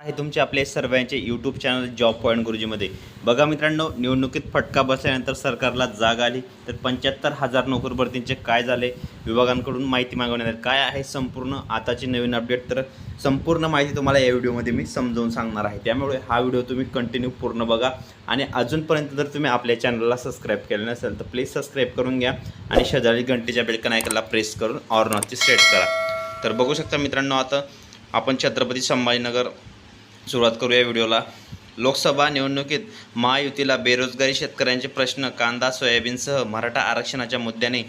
आहे तुमचे आपले सर्वांचे यूट्यूब चॅनल जॉब पॉईंट गुरुजीमध्ये. बघा मित्रांनो निवडणुकीत फटका बसल्यानंतर सरकारला जाग आली. तर पंच्याहत्तर हजार नोकर भरतींचे काय झाले? विभागांकडून माहिती मागवण्यात आली. काय आहे संपूर्ण आताची नवीन अपडेट तर संपूर्ण माहिती तुम्हाला या व्हिडिओमध्ये मी समजावून सांगणार आहे. त्यामुळे हा व्हिडिओ तुम्ही कंटिन्यू पूर्ण बघा. आणि अजूनपर्यंत जर तुम्ही आपल्या चॅनलला सबस्क्राईब केलं नसेल तर प्लीज सबस्क्राईब करून घ्या. आणि शेजारी घंटेच्या बेलकन ऐकायला प्रेस करून ऑर्नॉची सेट करा. तर बघू शकता मित्रांनो आता आपण छत्रपती संभाजीनगर सुरुवात करूया व्हिडिओला. लोकसभा निवडणुकीत महायुतीला बेरोजगारी शेतकऱ्यांचे प्रश्न कांदा सोयाबीनसह मराठा आरक्षणाच्या मुद्द्याने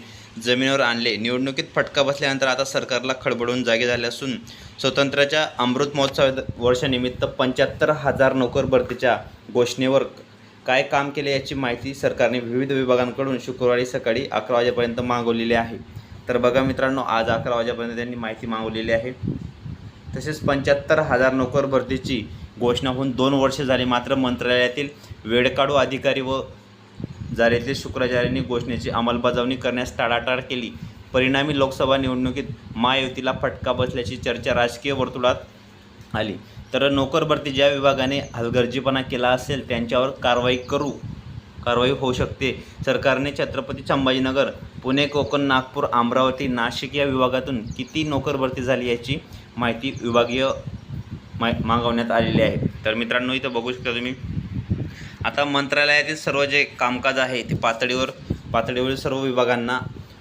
जमिनीवर आणले. निवडणुकीत फटका बसल्यानंतर आता सरकारला खडबडून जागे झाले असून स्वतंत्राच्या अमृत महोत्सव वर्षानिमित्त पंच्याहत्तर हजार नोकर भरतीच्या घोषणेवर काय काम केले याची माहिती सरकारने विविध विभागांकडून शुक्रवारी सकाळी अकरा वाजेपर्यंत मागवलेली आहे. तर बघा मित्रांनो आज अकरा वाजेपर्यंत त्यांनी माहिती मागवलेली आहे. तसेच पंच्याहत्तर हजार नोकर भरतीची घोषणा होऊन दोन वर्षे झाली मात्र मंत्रालयातील वेळकाढू अधिकारी व जारीतील शुक्राचार्यांनी घोषणेची अंमलबजावणी करण्यास टाळाटाळ केली. परिणामी लोकसभा निवडणुकीत महायुतीला फटका बसल्याची चर्चा राजकीय वर्तुळात आली. तर नोकर भरती ज्या विभागाने हलगर्जीपणा केला असेल त्यांच्यावर कारवाई करू. कारवाई होऊ शकते. सरकारने छत्रपती संभाजीनगर पुणे कोकण नागपूर अमरावती नाशिक या विभागातून किती नोकर भरती झाली याची माहिती विभागीय मा मागवण्यात आलेली आहे. तर मित्रांनो इथं बघू शकता तुम्ही. आता मंत्रालयातील सर्व जे कामकाज आहे ते पातळीवर पातळीवरील सर्व विभागांना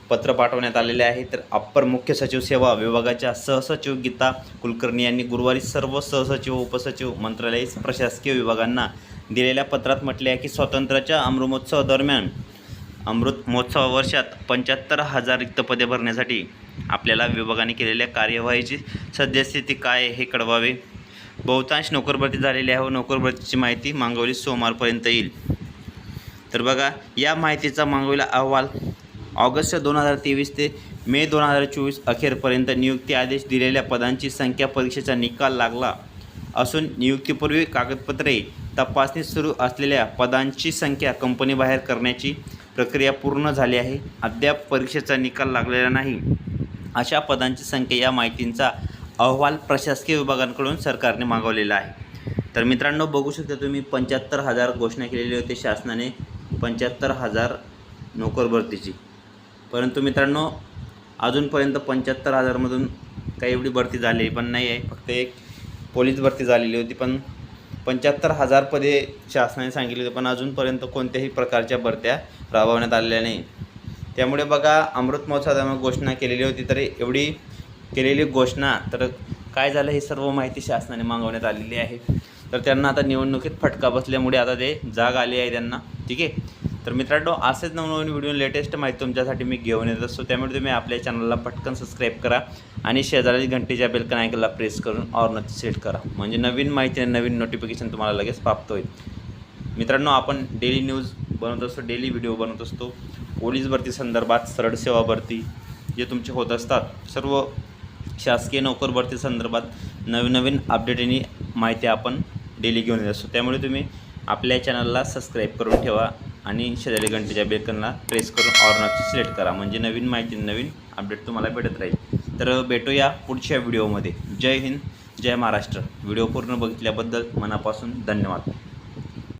पत्र पाठवण्यात आलेले आहे. तर अप्पर मुख्य सचिव सेवा विभागाच्या सहसचिव गीता कुलकर्णी यांनी गुरुवारी सर्व सहसचिव उपसचिव मंत्रालय प्रशासकीय विभागांना दिलेल्या पत्रात म्हटले आहे की स्वातंत्र्याच्या अमृतमहोत्सव दरम्यान अमृत महोत्सव वर्षात पंच्याहत्तर हजार रिक्त पदे भरण्यासाठी आपल्याला विभागाने केलेल्या कार्यवाहीची सद्यस्थिती काय हे कळवावे. बहुतांश नोकरभरती झालेली आहे व नोकरभरतीची माहिती मागवली सोमवारपर्यंत येईल. तर बघा या माहितीचा मागवलेला अहवाल ऑगस्ट दोन हजार तेवीस ते मे दोन हजार चोवीस अखेरपर्यंत नियुक्ती आदेश दिलेल्या पदांची संख्या परीक्षेचा निकाल लागला असून नियुक्तीपूर्वी कागदपत्रे तपासणी सुरू असलेल्या पदांची संख्या कंपनीबाहेर करण्याची प्रक्रिया पूर्ण झाली आहे. अद्याप परीक्षेचा निकाल लागलेला नाही. अशा पदांची संख्या या माहितींचा अहवाल प्रशासकीय विभागांकडून सरकारने मागवलेला आहे. तर मित्रांनो बघू शकता तुम्ही पंच्याहत्तर हजार घोषणा केलेली होती शासनाने. पंच्याहत्तर हजार नोकर भरतीची. परंतु मित्रांनो अजूनपर्यंत पंच्याहत्तर हजारमधून काही एवढी भरती झालेली पण नाही आहे फक्त एक पोलीस भरती झालेली होती पण पंच्याहत्तर हजार पदे शासनाने सांगितले होते पण अजूनपर्यंत कोणत्याही प्रकारच्या भरत्या राबवण्यात आलेल्या नाही. त्यामुळे बघा अमृत महोत्सवामध्ये घोषणा केलेली होती तर एवढी केलेली घोषणा तर काय झालं हे सर्व माहिती शासनाने मागवण्यात आलेली आहे. तर त्यांना आता निवडणुकीत फटका बसल्यामुळे आता ते जाग आली आहे त्यांना ठीक आहे? तर मित्रांनो असेच नवनवीन व्हिडिओ लेटेस्ट माहिती तुमच्यासाठी मी घेऊन येत असतो. त्यामुळे तुम्ही आपल्या चॅनलला पटकन सबस्क्राईब करा आणि शेजारी घंटेच्या बेलकन आयकनला प्रेस करून ऑर सेट करा. म्हणजे नवीन माहिती आणि नवीन नोटिफिकेशन तुम्हाला लगेच प्राप्त होईल. मित्रांनो आपण डेली न्यूज बनवत असतो डेली व्हिडिओ बनवत असतो. पोलीस भरती संदर्भात सरळ सेवा भरती जे तुमचे होत असतात सर्व शासकीय नोकर भरती संदर्भात नवीन नवीन अपडेट आणि माहिती आपण डेली घेऊन येत असतो. त्यामुळे तुम्ही आपल्या चॅनलला सबस्क्राईब करून ठेवा. आणि शेजारी घंटेच्या बेकनला प्रेस करून ऑर्नरची सिलेक्ट करा. म्हणजे नवीन माहिती नवीन अपडेट तुम्हाला भेटत राहील. तर भेटूया पुढच्या व्हिडिओमध्ये जय हिंद जय महाराष्ट्र. व्हिडिओ पूर्ण बघितल्याबद्दल मनापासून धन्यवाद.